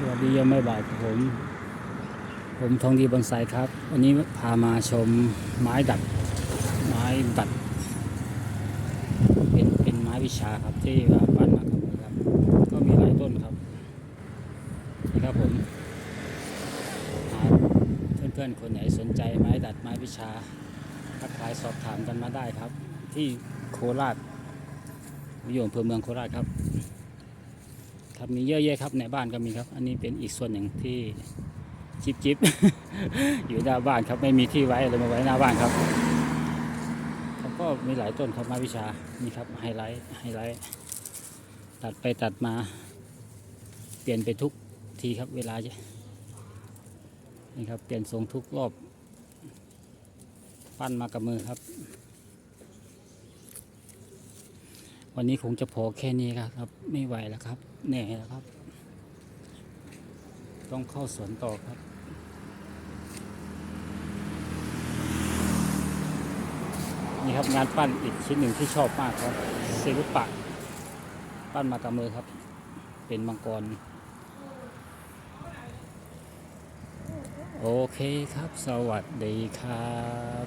สวัสดียามบ่ายผม ผมทองดีบอนไซครับ วันนี้พามาชมไม้ดัด ไม้ดัด เป็นเป็นไม้วิชาครับที่ว่าปั้นมากับมือครับ ก็มีหลายต้นครับนี่ครับผมเพื่อนๆคนไหนสนใจไม้ดัดไม้วิชาทักทายสอบถามกันมาได้ครับ ที่โคราชอยู่อำเภอเมืองโคราชครับ ครับมีเยอะแยะครับในบ้านก็มีครับ อันนี้เป็นอีกส่วนหนึ่งที่จิบจิบอยู่หน้าบ้านครับไม่มีที่ไว้เลยมาไว้หน้าบ้านครับเขาก็มีหลายต้นครับม้วิชานี่ครับไฮไลท์ไฮไลท์ตัดไปตัดมา เปลี่ยนไปทุกทีครับเวลาจะนี่ครับเปลี่ยนทรงทุกรอบ ปั้นมากับมือครับ วันนี้คงจะพอแค่นี้ครับ ไม่ไหวแล้วครับเหนื่อยแล้วครับ ต้องเข้าสวนต่อครับนี่ครับงานปั้นอีกชิ้นหนึ่งที่ชอบมากครับศิลปะ ปั้นมากับมือครับ เป็นมังกร โอเคครับ สวัสดีครับ